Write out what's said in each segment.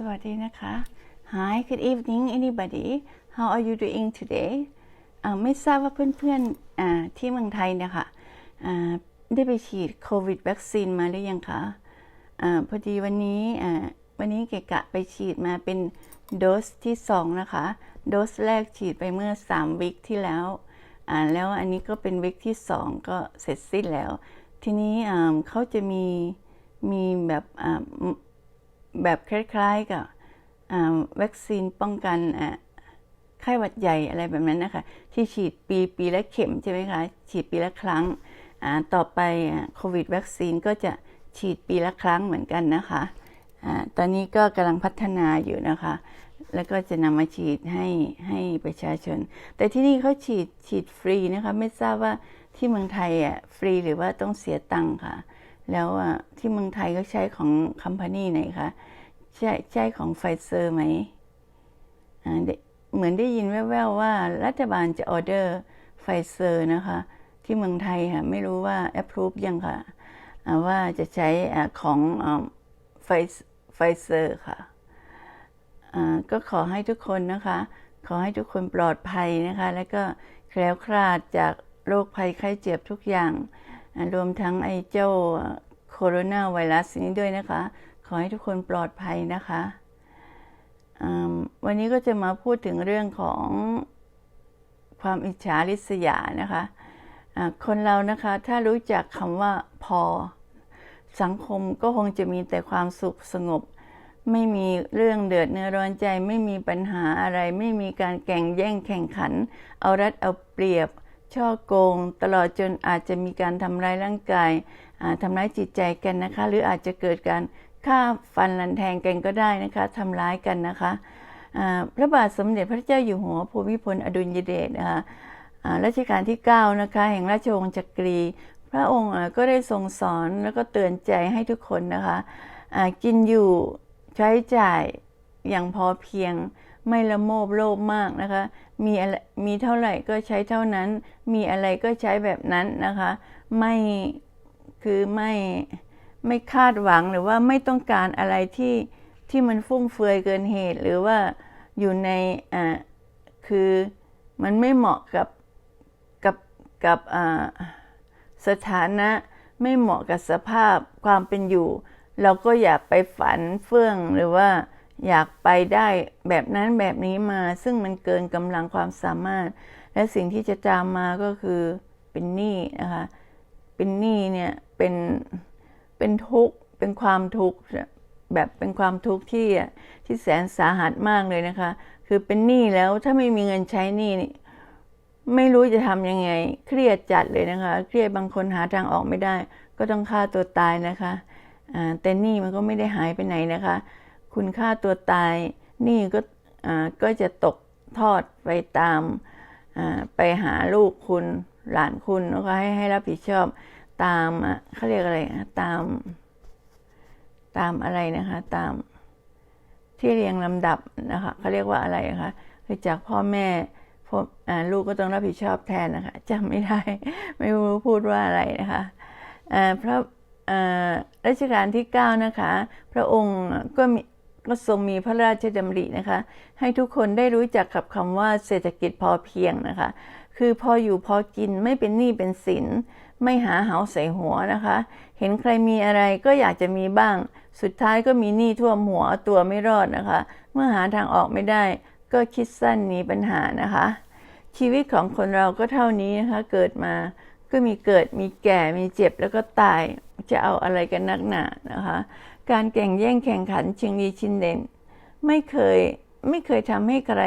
สวัสดีนะคะ Hi good evening anybody how are you doing today อ่าไม่ทราบว่าเพื่อนๆอ่าที่เมืองไทยเนี่ยค่ะอ่าได้ไปฉีดโควิดวัคซีนมาหรือยังคะอาพอดีวันนี้อ่าวันนี้เกะกะไปฉีดมาเป็นโดสที่ 2 นะคะ โดสแรกฉีดไปเมื่อ 3 วิคที่แล้วอ่าแล้วอันนี้ก็เป็นวิคที่ 2 ก็เสร็จสิ้นแล้ว ทีนี้อ่าเขาจะมีมีแบบอ่า แบบคล้ายๆกับวัคซีนป้องกันไข้หวัดใหญ่อะไรแบบนั้นนะคะ ที่ฉีดปีปีละเข็มใช่ไหมคะ ฉีดปีละครั้งต่อไปโควิดวัคซีนก็จะฉีดปีละครั้งเหมือนกันนะคะอาตอนนี้ก็กำลังพัฒนาอยู่นะคะ แล้วก็จะนำมาฉีดให้ให้ประชาชน แต่ที่นี่เขาฉีดฉีดฟรีนะคะ ไม่ทราบว่าที่เมืองไทยอะฟรีหรือว่าต้องเสียตังค์ค่ะ แล้วอะที่เมืองไทยก็ใช้ของคัมพานีไหนคะใช่ใช่ของไฟเซอร์ไหมอ่าเหมือนได้ยินแว่วๆว่ารัฐบาลจะออเดอร์ไฟเซอร์นะคะ ที่เมืองไทยค่ะ ไม่รู้ว่า approve ยังค่ะอ่าว่าจะใช้ของไฟไฟเซอร์ค่ะก็ขอให้ทุกคนนะคะ ขอให้ทุกคนปลอดภัยนะคะ แล้วก็แคล้วคลาดจากโรคภัยไข้เจ็บทุกอย่าง รวมทั้งไอ้เจ้าโคโรนาไวรัสนี้ด้วยนะคะ ขอให้ทุกคนปลอดภัยนะคะ วันนี้ก็จะมาพูดถึงเรื่องของความอิจฉาริษยานะคะอ่าคนเรานะคะถ้ารู้จักคำว่าพอ สังคมก็คงจะมีแต่ความสุขสงบ ไม่มีเรื่องเดือดเนื้อร้อนใจ ไม่มีปัญหาอะไร ไม่มีการแข่งแย่งแข่งขัน เอารัดเอาเปรียบ ช่อโกง ตลอดจนอาจจะมีการทำร้ายร่างกายทำร้ายจิตใจกันนะคะ หรืออาจจะเกิดการฆ่าฟันลันแทงกันก็ได้นะคะทำร้ายกันนะคะพระบาทสมเด็จพระเจ้าอยู่หัวภูมิพลอดุลยเดชนะคะรัชกาลที่ 9 นะคะ แห่งราชวงศ์จักรี พระองค์ก็ได้ทรงสอนแล้วก็เตือนใจให้ทุกคนนะคะกินอยู่ใช้จ่ายอย่างพอเพียงไม่ละโมบโลภมากนะคะ มีอะไรมีเท่าไหร่ก็ใช้เท่านั้น มีอะไรก็ใช้แบบนั้นนะคะ ไม่คือไม่ไม่คาดหวังหรือว่าไม่ต้องการอะไรที่ที่มันฟุ่มเฟือยเกินเหตุ หรือว่าอยู่ในอ่าคือมันไม่เหมาะกับกับกับอ่าสถานะไม่เหมาะกับสภาพความเป็นอยู่ เราก็อย่าไปฝันเฟื่องหรือว่า อยากไปได้แบบนั้นแบบนี้มา ซึ่งมันเกินกำลังความสามารถ และสิ่งที่จะตามมาก็คือเป็นหนี้นะคะเป็นหนี้เนี่ยเป็นเป็นทุกข์เป็นความทุกข์แบบเป็นความทุกข์ที่ที่แสนสาหัสมากเลยนะคะ คือเป็นหนี้แล้วถ้าไม่มีเงินใช้หนี้นี่ไม่รู้จะทำยังไง เครียดจัดเลยนะคะ เครียดบางคนหาทางออกไม่ได้ ก็ต้องฆ่าตัวตายนะคะแต่หนี่มันก็ไม่ได้หายไปไหนนะคะ คุณฆ่าตัวตายหนี่ก็อ่าก็จะตกทอดไปตามอ่าไปหาลูกคุณหลานคุณแล้วก็ให้ให้รับผิดชอบตามอะเขาเรียกอะไรนะตาม ตามอะไรนะคะ ตามที่เรียงลำดับนะคะเขาเรียกว่าอะไรคะคือจากพ่อแม่พบอ่าลูกก็ต้องรับผิดชอบแทนนะคะจำไม่ได้ไม่รู้พูดว่าอะไรนะคะอ่าพระอ่ารัชกาลที่ 9 นะคะ พระองค์ก็มี ก็ทรงมีพระราชดำรินะคะ ให้ทุกคนได้รู้จักกับคำว่าเศรษฐกิจพอเพียงนะคะ คือพออยู่พอกินไม่เป็นหนี้เป็นสิน ไม่หาเหาใส่หัวนะคะ เห็นใครมีอะไรก็อยากจะมีบ้าง สุดท้ายก็มีหนี้ท่วมหัวตัวไม่รอดนะคะ เมื่อหาทางออกไม่ได้ ก็คิดสั้นหนีปัญหานะคะ ชีวิตของคนเราก็เท่านี้นะคะเกิดมาก็มีเกิดมีแก่มีเจ็บแล้วก็ตายจะเอาอะไรกันนักหนานะคะ การแข่งแย่งแข่งขันชิงดีชิงเด่น ไม่เคยไม่เคยทำให้ใคร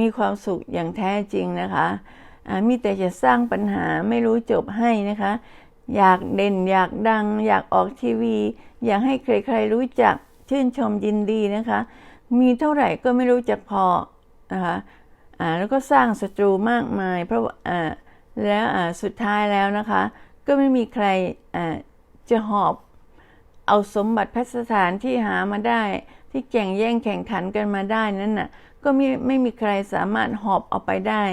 มีความสุขอย่างแท้จริงนะคะมีแต่จะสร้างปัญหาไม่รู้จบให้นะคะ อยากเด่นอยากดัง อยากออกทีวี อยากให้ใครๆรู้จักชื่นชมยินดีนะคะ มีเท่าไหร่ก็ไม่รู้จักพอนะคะแล้วก็สร้างศัตรูมากมาย เพราะแล้วสุดท้ายแล้วนะคะ ก็ไม่มีใครจะหอบ เอาสมบัติพัสถานที่หามาได้ ที่แข่งแย่งแข่งขันกันมาได้นั้นน่ะก็ไม่ไม่มีใครสามารถหอบเอาไปได้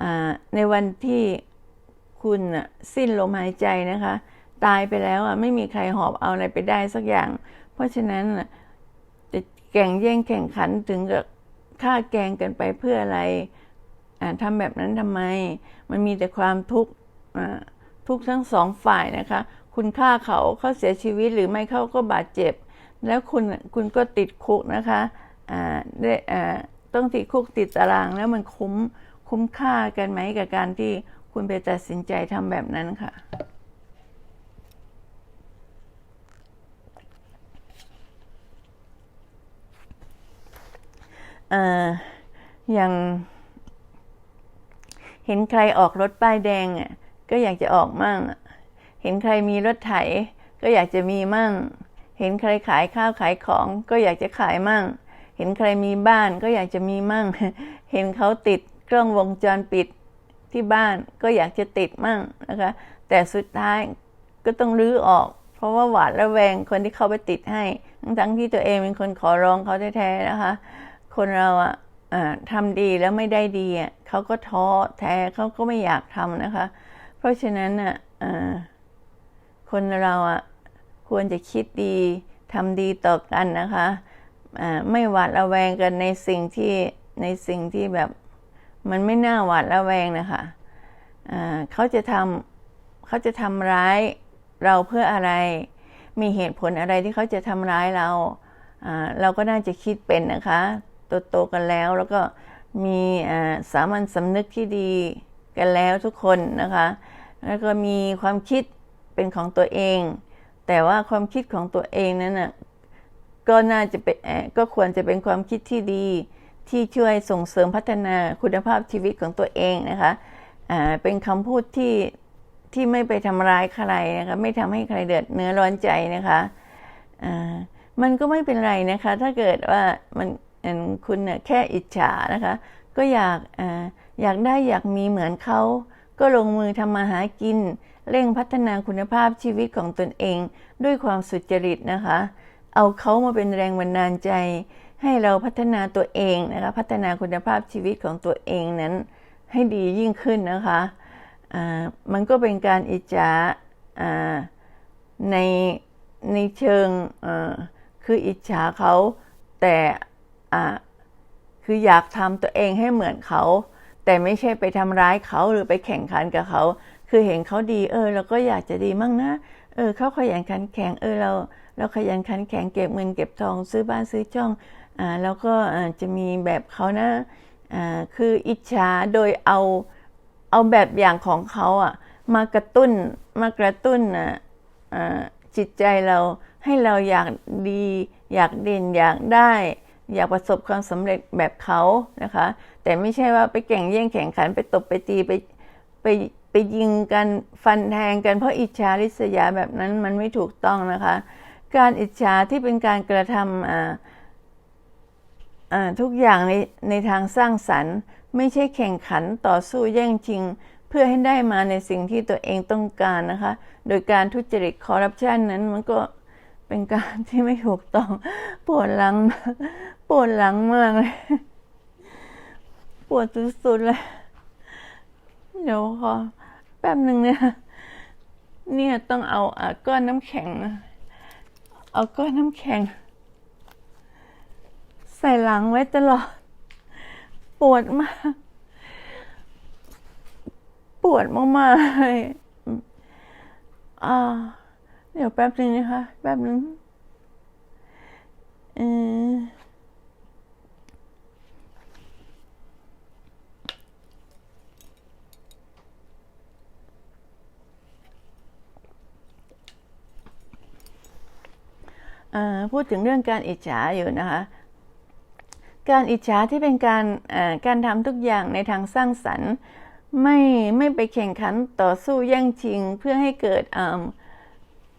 อ่าในวันที่คุณน่ะสิ้นลมหายใจนะคะ ตายไปแล้วอะไม่มีใครหอบเอาอะไรไปได้สักอย่าง เพราะฉะนั้นน่ะจะแก่งแย่งแข่งขันถึงกับฆ่าแกงกันไปเพื่ออะไรอ่าทำแบบนั้นทำไม มันมีแต่ความทุกข์อ่าทุกข์ทั้งสองฝ่ายนะคะ คุณฆ่าเขาเขาเสียชีวิตหรือไม่เขาก็บาดเจ็บ แล้วคุณคุณก็ติดคุกนะคะอ่าได้อ่าต้องติดคุกติดตารางแล้วมันคุ้มคุ้มค่ากันไหมกับการที่คุณไปตัดสินใจทำแบบนั้นค่ะอย่าง เห็นใครออกรถป้ายแดงอะก็อยากจะออกมั่งอะ เห็นใครมีรถไถ ก็อยากจะมีมั่ง เห็นใครขายข้าวขายของ ก็อยากจะขายมั่ง เห็นใครมีบ้านก็อยากจะมีมั่ง เห็นเขาติดกล้องวงจรปิดที่บ้านก็อยากจะติดมั่งนะคะ แต่สุดท้ายก็ต้องรื้อออก เพราะว่าหวาดระแวงคนที่เขาไปติดให้ ทั้งที่ตัวเองเป็นคนขอร้องเขาแท้ๆนะคะ คนเราอะทำดีแล้วไม่ได้ดีอะเขาก็ท้อแท้เขาก็ไม่อยากทำนะคะ เพราะฉะนั้นอะอ่า คนเราอะควรจะคิดดีทำดีต่อกันนะคะไม่หวาดระแวงกันในสิ่งที่ในสิ่งที่แบบมันไม่น่าหวาดระแวงนะคะอ่าเขาจะทำเขาจะทำร้ายเราเพื่ออะไร มีเหตุผลอะไรที่เขาจะทำร้ายเราเราก็น่าจะคิดเป็นนะคะโตๆกันแล้วแล้วก็มีสามัญสำนึกที่ดีกันแล้วทุกคนนะคะ แล้วก็มีความคิด เป็นของตัวเอง แต่ว่าความคิดของตัวเองนั้นน่ะก็น่าจะเป็นก็ควรจะเป็นความคิดที่ดี ที่ช่วยส่งเสริมพัฒนาคุณภาพชีวิตของตัวเองนะคะเป็นคำพูดที่ที่ไม่ไปทำร้ายใครนะคะไม่ทำให้ใครเดือดเนื้อร้อนใจนะคะอ่ามันก็ไม่เป็นไรนะคะ ถ้าเกิดว่ามันคุณแค่อิจฉานะคะ ก็อยากออยากได้อยากมีเหมือนเขาก็ลงมือทำมาหากิน เร่งพัฒนาคุณภาพชีวิตของตนเอง ด้วยความสุจริตนะคะ เอาเขามาเป็นแรงบันดาลใจ ให้เราพัฒนาตัวเองนะคะ พัฒนาคุณภาพชีวิตของตัวเองนั้น ให้ดียิ่งขึ้นนะคะอ่ามันก็เป็นการอิจฉาในในเชิงคืออิจฉาเขาแต่คืออยากทำตัวเองให้เหมือนเขา แต่ไม่ใช่ไปทำร้ายเขาหรือไปแข่งขันกับเขา คือเห็นเขาดี เออเราก็อยากจะดีมั่งนะ เออเขาขยันขันแข็ง เออเรา เราขยันขันแข็งเก็บเงินเก็บทองซื้อบ้านซื้อช่อง อ่าแล้วก็อาจะมีแบบเขานะ อ่าคืออิจฉาโดยเอาเอาแบบอย่างของเขาอะมากระตุ้นมากระตุ้นอะอ่าจิตใจเราให้เราอยากดี อยากเด่นอยากได้ อยากประสบความสำเร็จแบบเขานะคะ แต่ไม่ใช่ว่าไปแข่งแย่งแข่งขันไปตบไปตีไปไป ไปยิงกันฟันแทงกันเพราะอิจฉาริษยาแบบนั้นมันไม่ถูกต้องนะคะ การอิจฉาที่เป็นการกระทำทุกอย่างในในทางสร้างสรรค์ ไม่ใช่แข่งขันต่อสู้แย่งชิง เพื่อให้ได้มาในสิ่งที่ตัวเองต้องการนะคะ โดยการทุจริตคอร์รัปชันนั้นมันก็เป็นการที่ไม่ถูกต้องปวดหลังปวดหลังมากเลยปวดสุดๆเลยเดี๋ยวขอ ป๊บหนึ่งเนี่ยเนี่ยต้องเอาอะก้อนน้ำแข็ง เอาก้อนน้ำแข็ง ใส่หลังไว้ตลอด ปวดมาก ปวดมากๆเลยอ่าเดี๋ยวแป๊บนึงนะคะ แป๊บนึงเออ พูดถึงเรื่องการอิจฉาอยู่นะคะ การอิจฉาที่เป็นการการทำทุกอย่างในทางสร้างสรรค์ไม่ไม่ไปแข่งขันต่อสู้แย่งชิงเพื่อให้เกิด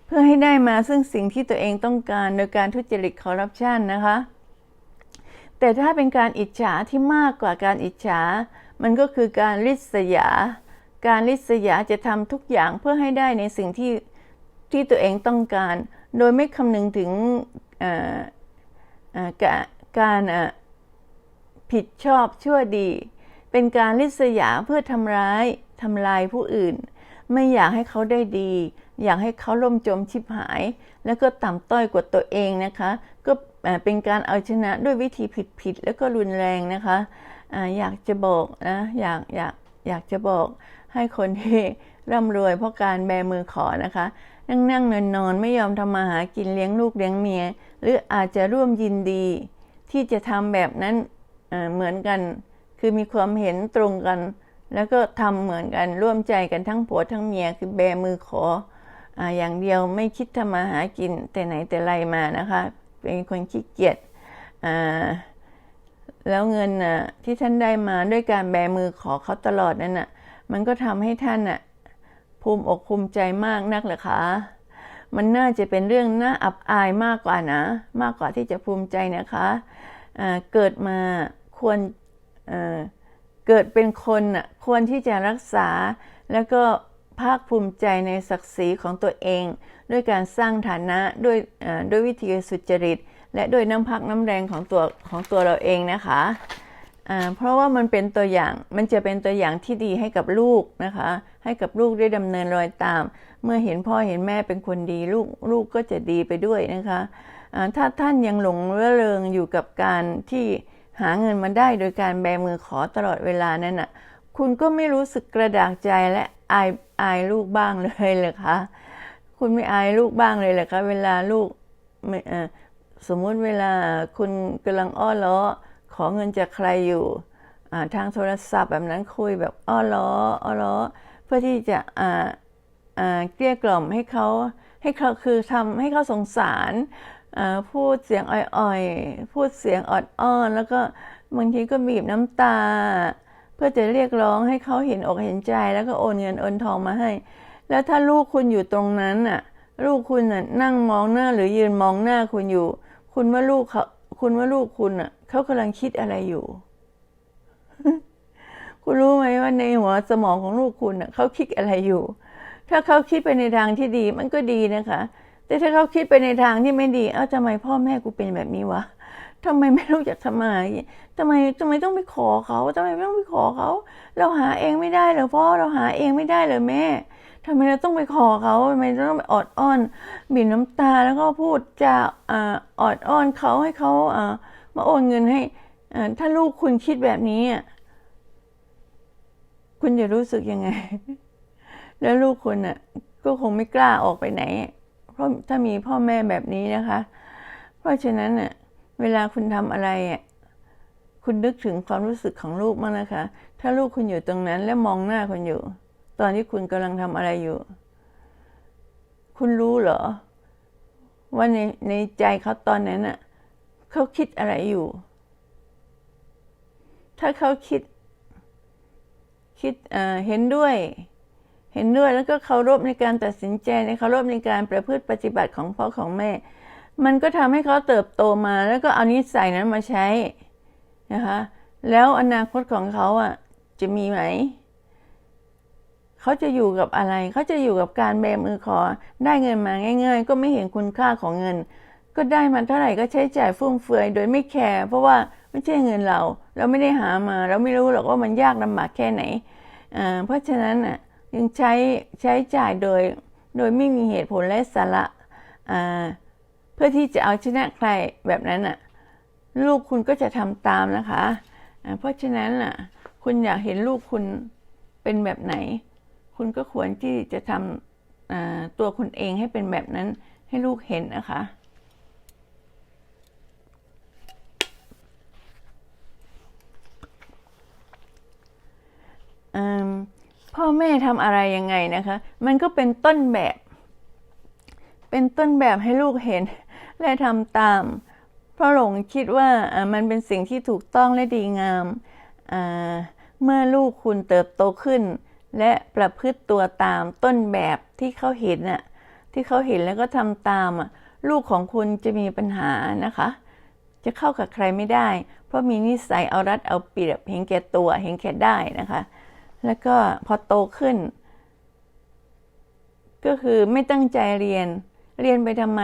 เพื่อให้ได้มาซึ่งสิ่งที่ตัวเองต้องการโดยการทุจริตคอร์รัปชันนะคะ แต่ถ้าเป็นการอิจฉาที่มากกว่าการอิจฉา มันก็คือการริษยา การริษยาจะทำทุกอย่างเพื่อให้ได้ในสิ่งที่ที่ตัวเองต้องการ โดยไม่คำนึงถึงการผิดชอบชั่วดี เป็นการลิษยาเพื่อทำร้ายทำลายผู้อื่น ไม่อยากให้เขาได้ดี อยากให้เขาล่มจมชิบหาย แล้วก็ต่ำต้อยกว่าตัวเองนะคะ ก็เป็นการเอาชนะด้วยวิธีผิดๆแล้วก็รุนแรงนะคะออยากจะบอกนะอยากอยากอยากจะบอกให้คนที่ร่ำรวยเพราะการแบมือขอนะคะ นั่งนั่งนอนนอนไม่ยอมทำมาหากินเลี้ยงลูกเลี้ยงเมีย หรืออาจจะร่วมยินดี ที่จะทำแบบนั้นเเหมือนกัน คือมีความเห็นตรงกัน แล้วก็ทำเหมือนกันร่วมใจกันทั้งผัวทั้งเมียคือแบมือขอออย่างเดียวไม่คิดทำมาหากินแต่ไหนแต่ไรมานะคะ เป็นคนขี้เกียจแล้วเงินที่ท่านได้มาด้วยการแบมือขอเขาตลอดนั่นน่ะมันก็ทำให้ท่านน่ะ ภูมิอกภูมิใจมากนักเหรอคะมันน่าจะเป็นเรื่องน่าอับอายมากกว่านะ มากกว่าที่จะภูมิใจนะคะอ่าเกิดมาควรเเกิดเป็นคนน่ะควรที่จะรักษา แล้วก็ภาคภูมิใจในศักดิ์ศรีของตัวเอง ด้วยการสร้างฐานะด้วยด้วยวิธีสุจริต และด้วยน้ำพักน้ำแรงของตัวของตัวเราเองนะคะ เพราะว่ามันเป็นตัวอย่างมันจะเป็นตัวอย่างที่ดีให้กับลูกนะคะ ให้กับลูกได้ดำเนินรอยตาม เมื่อเห็นพ่อเห็นแม่เป็นคนดีลูกลูกก็จะดีไปด้วยนะคะถ้าท่านยังหลงเรื่อเริงอยู่กับการที่หาเงินมาได้โดยการแบมือขอตลอดเวลานั่นน่ะคุณก็ไม่รู้สึกกระดากใจและอายอายลูกบ้างเลยเหรอคะคุณไม่อายลูกบ้างเลยเหรอคะเวลาลูกสมมุติเวลาคุณกำลังอ้อล้อ ขอเงินจากใครอยู่ทางโทรศัพท์แบบนั้นคุยแบบอ้อล้ออ้อล้อเพื่อที่จะอ่าอ่าเกลี้ยกล่อมให้เขาให้เขาคือทำให้เขาสงสารพูดเสียงอ่อยๆ พูดเสียงออดอ้อน แล้วก็บางทีก็บีบน้ำตา เพื่อจะเรียกร้องให้เขาเห็นอกเห็นใจ แล้วก็โอนเงินโอนทองมาให้ แล้วถ้าลูกคุณอยู่ตรงนั้นน่ะ ลูกคุณน่ะนั่งมองหน้าหรือยืนมองหน้าคุณอยู่ คุณว่าลูกเขา คุณว่าลูกคุณน่ะเขากำลังคิดอะไรอยู่ คุณรู้ไหมว่าในหัวสมองของลูกคุณน่ะเขาคิดอะไรอยู่ ถ้าเขาคิดไปในทางที่ดีมันก็ดีนะคะ แต่ถ้าเขาคิดไปในทางที่ไม่ดี เอ้าทำไมพ่อแม่กูเป็นแบบนี้วะทำไมไม่รู้จักทำมทำไมทำไมต้องไปขอเขาทำไมไม่ต้องไปขอเขา เราหาเองไม่ได้เหรอพ่อ เราหาเองไม่ได้เหรอแม่ ทำไมเราต้องไปขอเขาทำไมเราต้องไปออดอ้อนบีบน้ำตาแล้วก็พูดจาออดอ้อนเขาให้เขามาโอนเงินให้ถ้าลูกคุณคิดแบบนี้คุณจะรู้สึกยังไง แล้วลูกคุณน่ะ ก็คงไม่กล้าออกไปไหน เพราะถ้ามีพ่อแม่แบบนี้นะคะ เพราะฉะนั้นน่ะ เวลาคุณทำอะไรอะคุณนึกถึงความรู้สึกของลูกมั้างนะคะ ถ้าลูกคุณอยู่ตรงนั้นแล้วมองหน้าคุณอยู่ ตอนที่คุณกำลังทำอะไรอยู่ คุณรู้เหรอ ว่าในในใจเขาตอนนั้นน่ะเขาคิดอะไรอยู่ ถ้าเขาคิด คิดเห็นด้วย เห็นด้วยแล้วก็เคารพในการตัดสินใจในเคารพในการประพฤติปฏิบัติของพ่อของแม่ มันก็ทำให้เขาเติบโตมา แล้วก็เอานิสัยนั้นมาใช้นะคะ แล้วอนาคตของเขาอะจะมีไหม เขาจะอยู่กับอะไร เขาจะอยู่กับการแบมือขอ ได้เงินมาง่าย ๆ ก็ไม่เห็นคุณค่าของเงิน ก็ได้มาเท่าไหร่ก็ใช้จ่ายฟุ่มเฟือย โดยไม่แคร์เพราะว่าไม่ใช่เงินเรา เราไม่ได้หามา เราไม่รู้หรอกว่ามันยากลำบากแค่ไหนอ่าเพราะฉะนั้นอะยังใช้ใช้จ่ายโดย โดยไม่มีเหตุผลและสาระอ่าเพื่อที่จะเอาชนะใครแบบนั้นอะลูกคุณก็จะทำตามนะคะ เพราะฉะนั้นอะ คุณอยากเห็นลูกคุณเป็นแบบไหน คุณก็ควรที่จะทำตัวคุณเองให้เป็นแบบนั้นให้ลูกเห็นนะคะ พ่อแม่ทำอะไรยังไงนะคะ มันก็เป็นต้นแบบ เป็นต้นแบบให้ลูกเห็น และทำตาม เพราะหลงคิดว่ามันเป็นสิ่งที่ถูกต้องและดีงาม เมื่อลูกคุณเติบโตขึ้น และประพฤติตัวตามต้นแบบที่เขาเห็นน่ะที่เขาเห็นแล้วก็ทำตามอะลูกของคุณจะมีปัญหานะคะ จะเข้ากับใครไม่ได้ เพราะมีนิสัยเอารัดเอาเปรียบเห็นแก่ตัวเห็นแก่ได้นะคะ แล้วก็พอโตขึ้น ก็คือไม่ตั้งใจเรียน เรียนไปทำไม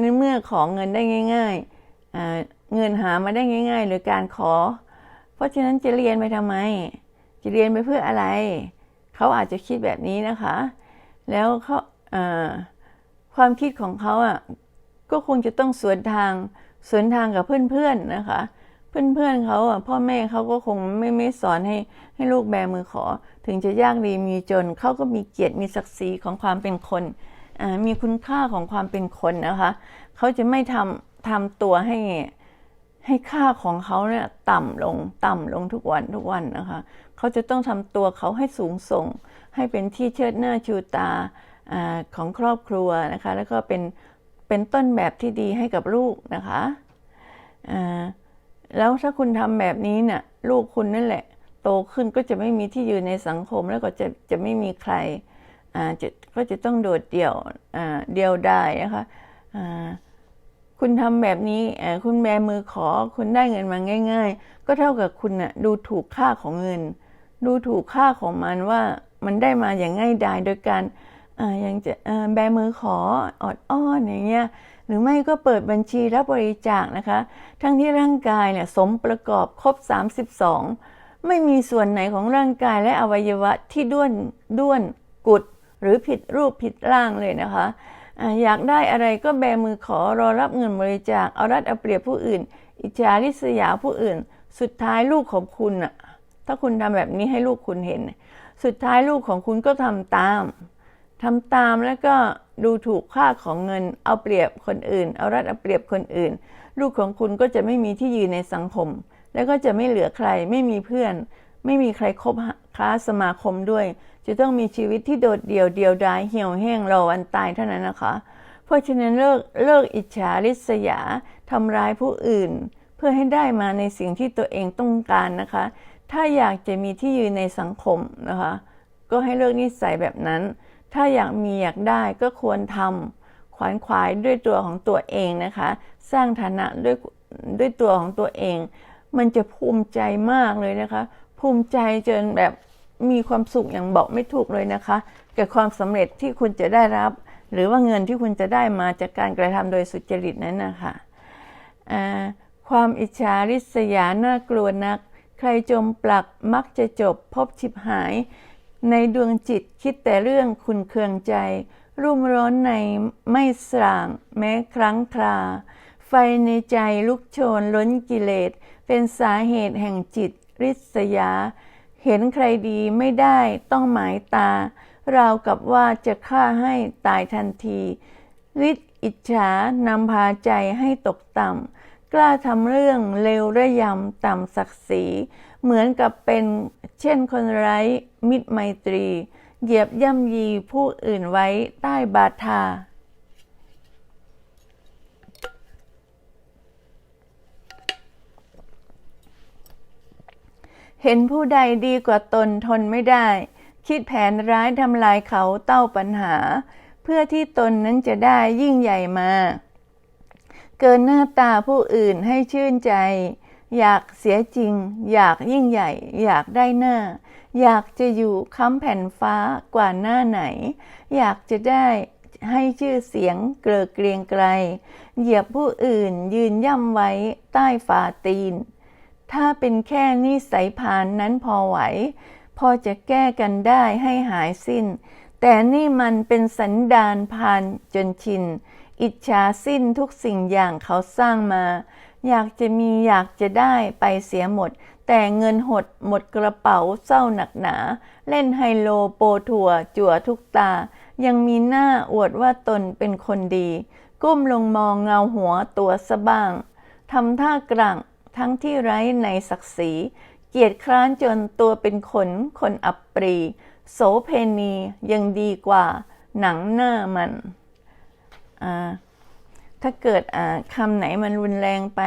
ในเมื่อของเงินได้ง่ายๆเงินหามาได้ง่าย ๆ หรือการขอ เพราะฉะนั้นจะเรียนไปทำไม จะเรียนไปเพื่ออะไร เขาอาจจะคิดแบบนี้นะคะ แล้วเขาความคิดของเขาอะก็คงจะต้องสวนทางสวนทางกับเพื่อนๆนะคะ เพื่อนๆเขาอะพ่อแม่เขาก็คงไม่ไม่สอนให้ให้ลูกแบมือขอ ถึงจะยากดีมีจนเขาก็มีเกียรติมีศักดิ์ศรีของความเป็นคนมีคุณค่าของความเป็นคนนะคะ เขาจะไม่ทำทำตัวให้ให้ค่าของเขาเนี่ยต่ำลงต่ำลงทุกวันทุกวันนะคะ เขาจะต้องทำตัวเขาให้สูงส่ง ให้เป็นที่เชิดหน้าชูตาอของครอบครัวนะคะ แล้วก็เป็นเป็นต้นแบบที่ดีให้กับลูกนะคะแล้วถ้าคุณทำแบบนี้เนี่ยลูกคุณนั่นแหละ โตขึ้นก็จะไม่มีที่ยืนในสังคมแล้วก็จะจะไม่มีใครจะก็จะต้องโดดเดี่ยวเดียวดายนะคะคุณทำแบบนี้คุณแบมือขอคุณได้เงินมาง่าย ๆ ก็เท่ากับคุณน่ะดูถูกค่าของเงิน ดูถูกค่าของมันว่ามันได้มาอย่างง่ายดายโดยการเอ่อยังจะแบมือขอออดอ้อนอย่างเงี้ยหรือไม่ก็เปิดบัญชีรับบริจาคนะคะ ทั้งที่ร่างกายเนี่ยสมประกอบครบ 32 ไม่มีส่วนไหนของร่างกายและอวัยวะที่ด้วนด้วนกุด หรือผิดรูปผิดร่างเลยนะคะอยากได้อะไรก็แบมือขอรอรับเงินบริจาคเอารัดเอาเปรียบผู้อื่น อิจฉาริษยาผู้อื่น สุดท้ายลูกของคุณน่ะ ถ้าคุณทำแบบนี้ให้ลูกคุณเห็น สุดท้ายลูกของคุณก็ทำตามทำตามแล้วก็ดูถูกค่าของเงิน เอาเปรียบคนอื่น เอารัดเอาเปรียบคนอื่น ลูกของคุณก็จะไม่มีที่ยืนในสังคม แล้วก็จะไม่เหลือใคร ไม่มีเพื่อน ไม่มีใครคบค้าสมาคมด้วย จะต้องมีชีวิตที่โดดเดี่ยวเดียวดายเหี่ยวแห้งรอวันตายเท่านั้นนะคะ เพราะฉะนั้นเลิกเลิกอิจฉาริษยาทำร้ายผู้อื่น เพื่อให้ได้มาในสิ่งที่ตัวเองต้องการนะคะ ถ้าอยากจะมีที่ยืนในสังคมนะคะ ก็ให้เลิกนิสัยแบบนั้น ถ้าอยากมีอยากได้ก็ควรทำขวานขวายด้วยตัวของตัวเองนะคะ สร้างฐานะด้วยด้วยตัวของตัวเอง มันจะภูมิใจมากเลยนะคะ ภูมิใจจนแบบมีความสุขอย่างบอกไม่ถูกเลยนะคะกับความสำเร็จที่คุณจะได้รับ หรือว่าเงินที่คุณจะได้มาจากการกระทำโดยสุจริตนั้นนะคะความอิจฉาริษยาน่ากลัวนัก ใครจมปลักมักจะจบพบชิบหาย ในดวงจิตคิดแต่เรื่องคุณเคืองใจ รุ่มร้อนในไม่สร่างแม้ครั้งครา ไฟในใจลุกโชนล้นกิเลส เป็นสาเหตุแห่งจิตริษยา เห็นใครดีไม่ได้ต้องหมายตา ราวกับว่าจะฆ่าให้ตายทันทีฤทธิ์อิจฉานำพาใจให้ตกต่ำ กล้าทำเรื่องเลวระยำต่ำศักดิ์ศรี เหมือนกับเป็นเช่นคนไร้มิตรไมตรี เหยียบย่ำยีผู้อื่นไว้ใต้บาทา เห็นผู้ใดดีกว่าตนทนไม่ได้ คิดแผนร้ายทำลายเขาเต้าปัญหา เพื่อที่ตนนั้นจะได้ยิ่งใหญ่มา เกินหน้าตาผู้อื่นให้ชื่นใจ อยากเสียจริง อยากยิ่งใหญ่ อยากได้หน้า อยากจะอยู่ค้ำแผ่นฟ้ากว่าหน้าไหน อยากจะได้ให้ชื่อเสียงเกลือเกรียงไกล เหยียบผู้อื่นยืนย่ำไว้ใต้ฝ่าตีน ถ้าเป็นแค่นิสัยพานนั้นพอไหว พอจะแก้กันได้ให้หายสิ้น แต่นี่มันเป็นสันดานพานจนชิน อิจฉาสิ้นทุกสิ่งอย่างเขาสร้างมา อยากจะมีอยากจะได้ไปเสียหมด แต่เงินหดหมดกระเป๋าเศร้าหนักหนา เล่นไฮโลโปถั่วจั่วทุกตา ยังมีหน้าอวดว่าตนเป็นคนดี ก้มลงมองเงาหัวตัวสะบ้างทำท่ากลางทั้งที่ไร้ในศักดิ์ศรี เกียรติคร้านจนตัวเป็นขนคนอับปรี โสเพณียังดีกว่า หนังหน้ามัน ถ้าเกิดคำไหนมันรุนแรงไป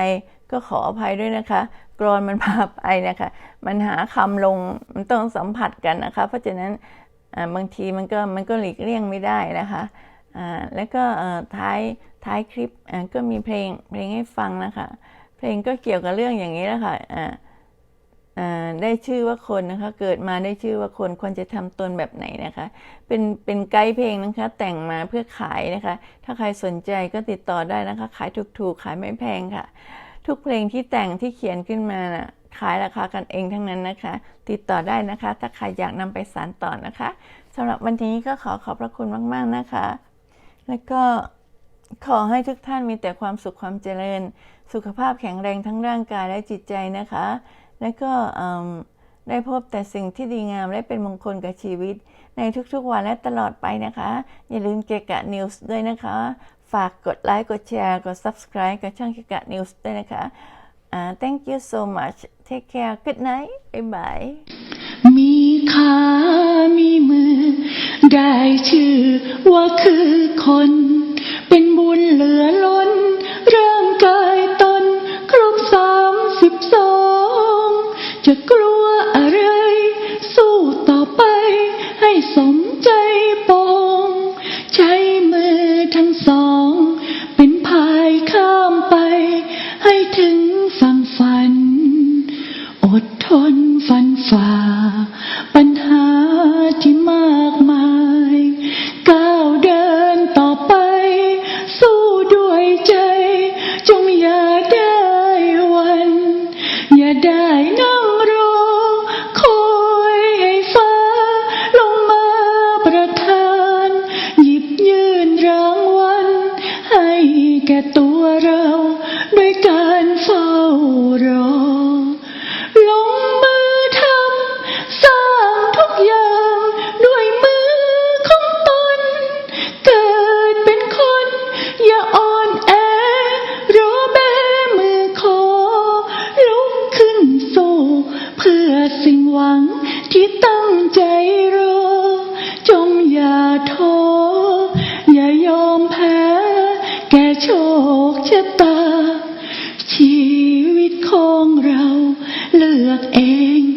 ก็ขออภัยด้วยนะคะ กรอนมันพาไปนะคะ มันหาคำลง มันต้องสัมผัสกันนะคะ เพราะฉะนั้นบางทีมันก็มันก็หลีกเลี่ยงไม่ได้นะคะแล้วก็ท้ายท้ายคลิปก็มีเพลงเพลงให้ฟังนะคะ เพลงก็เกี่ยวกับเรื่องอย่างนี้แหละค่ะอ่าอ่า ได้ชื่อว่าคนนะคะ เกิดมาได้ชื่อว่าคนควรจะทำตนแบบไหนนะคะ เป็นเป็นไกด์เพลงนะคะ แต่งมาเพื่อขายนะคะ ถ้าใครสนใจก็ติดต่อได้นะคะ ขายถูกๆ ขายไม่แพงค่ะ ทุกเพลงที่แต่งที่เขียนขึ้นมานะขายราคากันเองทั้งนั้นนะคะ ติดต่อได้นะคะ ถ้าใครอยากนำไปสานต่อนะคะสำหรับวันนี้ก็ขอขอบพระคุณมาก ๆนะคะ แล้วก็ขอให้ทุกท่านมีแต่ความสุขความเจริญ สุขภาพแข็งแรงทั้งร่างกายและจิตใจนะคะ และก็ได้พบแต่สิ่งที่ดีงามและเป็นมงคลกับชีวิต ในทุกๆวันและตลอดไปนะคะ อย่าลืมเกกะนิวส์ด้วยนะคะ ฝากกดไลค์กดแชร์กด subscribe กับช่องเกกะนิวส์ด้วยนะคะ uh, thank you so much take care good night bye bye มีขามีมือ ได้ชื่อว่าคือคน เลือกเอง